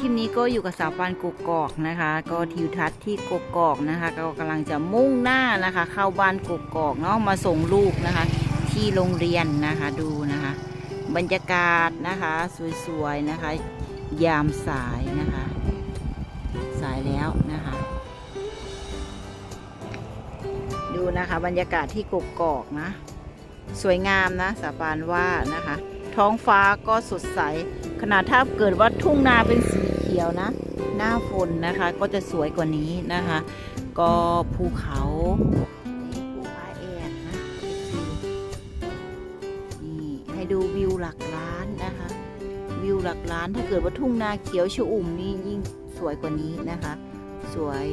คลิปนี้ก็อยู่กับสาวปานกกอกนะคะ ก็ทิวทัศน์ที่กกอกนะคะก็กำลังจะมุ่งหน้านะคะ เข้าบ้านกกอกเนาะมาส่งลูกนะคะ ที่โรงเรียนนะคะดูนะคะ บรรยากาศนะคะสวยๆนะคะ ยามสายนะคะ สายแล้วนะคะ ดูนะคะบรรยากาศที่กกอกนะ สวยงามนะสาปานว่านะคะ ท้องฟ้าก็สดใส ขนาดถ้าเกิดว่าทุ่งนาเป็นสีเขียวนะ หน้าฝนนะคะ ก็จะสวยกว่านี้นะคะ ก็ภูเขาภูผาแอกนะนี่ให้ดูวิวหลักล้านนะคะ วิวหลักล้านถ้าเกิดว่าทุ่งนาเขียวชอุ่มนี่ยิ่งสวยกว่านี้นะคะ สวย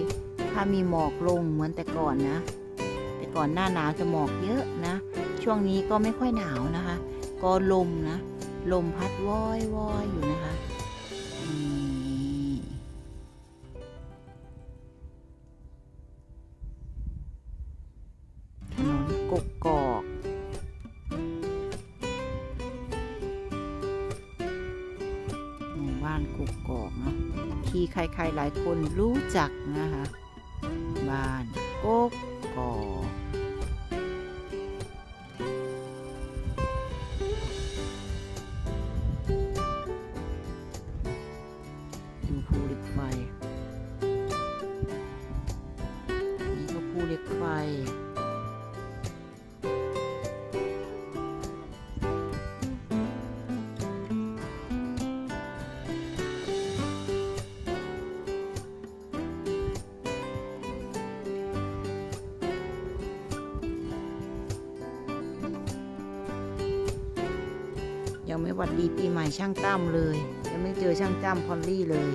ถ้ามีหมอกลงเหมือนแต่ก่อนนะ แต่ก่อนหน้าหนาวจะหมอกเยอะนะ ช่วงนี้ก็ไม่ค่อยหนาวนะคะ ก็ลมนะ ลมพัดวอยวอยอยู่นะคะถนนกกกอก หมู่บ้านกกกอกนาะที่ใครๆหลายคนรู้จักนะคะ บ้านกกกอก เหล็กไฟ ยังไม่หวัดดีปีใหม่ช่างตั้มเลย ยังไม่เจอช่างตั้มพอลลี่เลย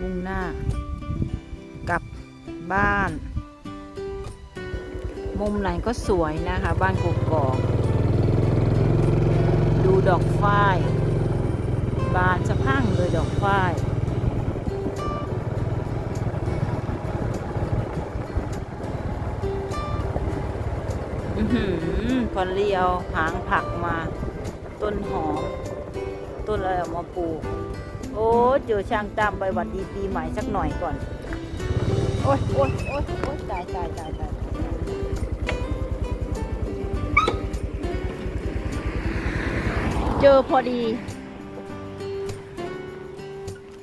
มุ่งหน้ากลับบ้าน มุมไหนก็สวยนะคะ บ้านกกอกดูดอกฝ้าย บานสะพั่งเลยดอกฝ้ายอือหือพอเลียวหางผักมา ต้นหอม ต้นอะไรเอามาปลูก โอ้เจอช่างตามไปหวัดดีปีใหม่สักหน่อยก่อน โอ๊ยโอ๊ยโอ๊ยโอ๊ยตายตายตายตายเจอพอดี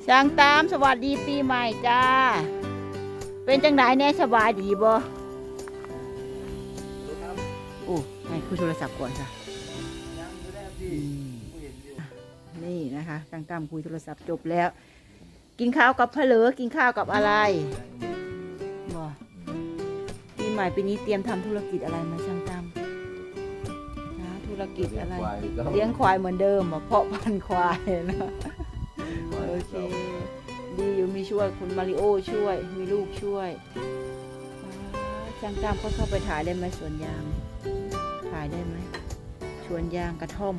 ช่างตามสวัสดีปีใหม่จ้า เป็นจังไดแน่สบายดีบ่โอ้ให้คุยโทรศัพท์ก่อนค่ะ นี่นะคะช่างตามคุยโทรศัพท์จบแล้ว กินข้าวกับเพลอกินข้าวกับอะไรบ่ปีใหม่ปีนี้เตรียมทำธุรกิจอะไรไหมาช่างตั้มนะธุรกิจอะไร เลี้ยงควายเหมือนเดิมบ่เพาะพันธุ์ควายนะโอเคดีอยู่มีช่วยคุณมาริโอช่วย มีลูกช่วยอ่าช่างตั้มก็เข้าไปถ่ายได้ไหมสวนยางถ่ายได้ไหมสวนยางกระท่อม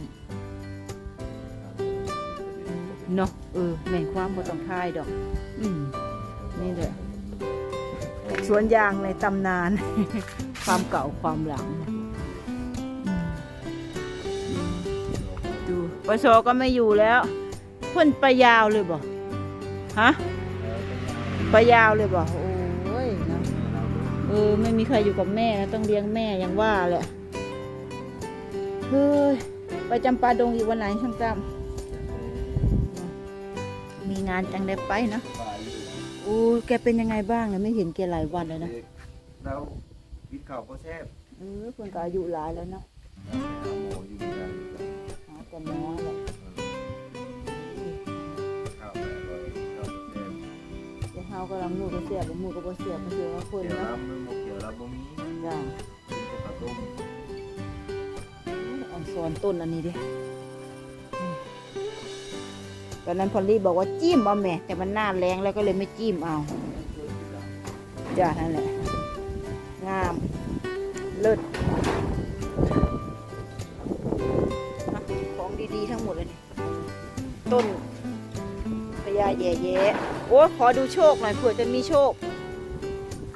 เนาะเออแม่นความบ่ต้องถ่ายดอก อืมนี่แหละสวนยางในตำนาน ความเก่าความหลัง ดูปชก็ไม่อยู่แล้วเพ่นไปยาวเลยบ่ฮะไปยาวเลยบ่โอ้ยนะเออไม่มีใครอยู่กับแม่นะต้องเลี้ยงแม่ยังว่าแหละเฮ้ยไปจำปาดงอีกวันไหนช่างจำ งานจังได้ไปเนอะโอ้แกเป็นยังไงบ้างเนี่ยไม่เห็นแกหลายวันเลยนะแล้วกินข้าวก็แซ่บเออเพิ่นก็อายุหลายแล้วเนาะหาหมออยู่ที่นั่นหาแต่หมอแหละข้าวแม่อร่อยข้าวก็แซ่บแต่เฮากำลังมือก็เสียบมือก็บ่เสียบมันเจอว่าคนเกี่ยวเนาะน้ำมันหมกเกี่ยวแล้วบ่มีจ้ามีแต่ปลาต้มอ่อนสอนต้นอันนี้ดิอืม ตอนนั้นพอลลี่บอกว่าจิ้มเอาแม่แต่มันหน้าแรงแล้วก็เลยไม่จิ้มเอาจ้านั่นแหละงามเลิศของดีๆทั้งทั้งหมดเลยนี่ต้นพญาแย่แย่โอ้ขอดูโชคหน่อยเผื่อจะมีโชค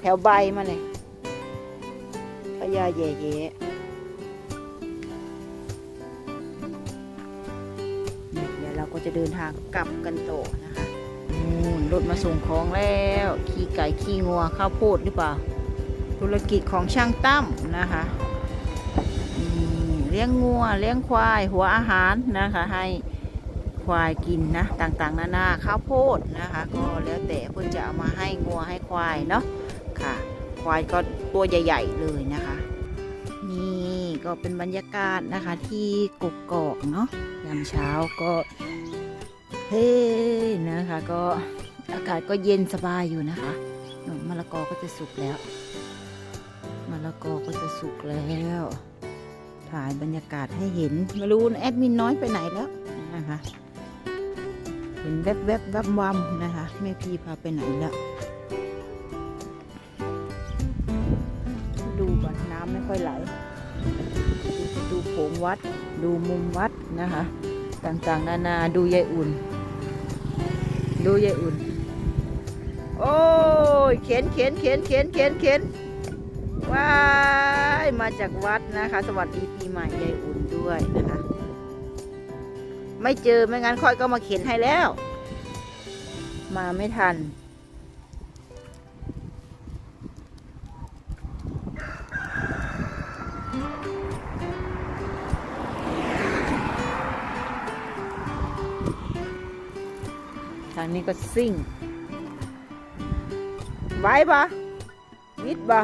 แถวใบมาเลยพญาแย่แย่ ก็จะเดินทางกลับกันต่อนะคะนู่นรถมาส่งของแล้ว ขี้ไก่ขี้งัวข้าวโพดหรือเปล่า ธุรกิจของช่างตั้มนะคะเลี้ยงงัวเลี้ยงควาย หัวอาหารนะคะให้ควายกินนะต่างๆ นานาข้าวโพดนะคะก็แล้วแต่เพื่อจะเอามาให้งัวให้ควายเนาะค่ะ ควายก็ตัวใหญ่ ๆ เลยนะคะ นี่ก็เป็นบรรยากาศนะคะที่กกกอกเนาะยามเช้าก็ เฮ้นะคะก็อากาศก็เย็นสบายอยู่นะคะมะละกอก็จะสุกแล้วมะละกอก็จะสุกแล้ว ถ่ายบรรยากาศให้เห็นไม่รู้นแอดมินน้อยไปไหนแล้วนะคะเห็นแวบๆบแวบวำนะคะแม่พี่พาไปไหนแล้วดูก่อนน้ำไม่ค่อยไหลดูโขงวัด ดูมุมวัดนะคะ ต่างๆ นานาดูยายอุ่น ดูยายอุ่น โอ้ย เข็นเข็นเข็นเข็นเข็นเข็นว้ายมาจากวัดนะคะ สวัสดีปีใหม่ยายอุ่นด้วยนะคะ ไม่เจอไม่งั้นค่อยก็มาเข็นให้แล้ว มาไม่ทัน นี้ก็ซิ่งไหวปะวิดปะ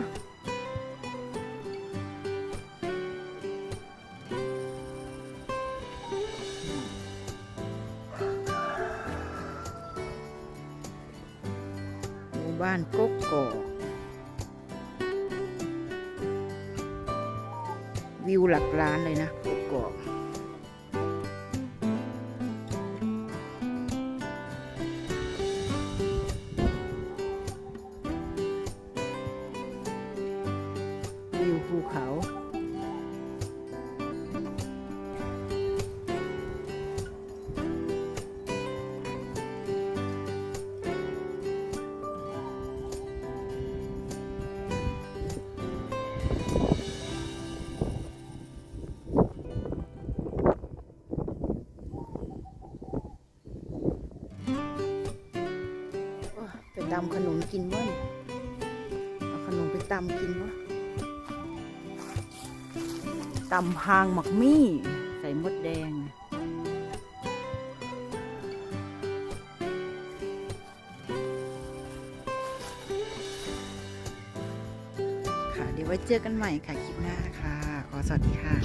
หมู่บ้านกกกอกวิวหลักล้านเลยนะกกกอก ตำขนมกินวะเนี่ยเอาขนมไปตำกินวะตำพางหมักมี่ ใส่มดแดงค่ะ เดี๋ยวไว้เจอกันใหม่ค่ะ คลิปหน้าค่ะ ขอสวัสดีค่ะ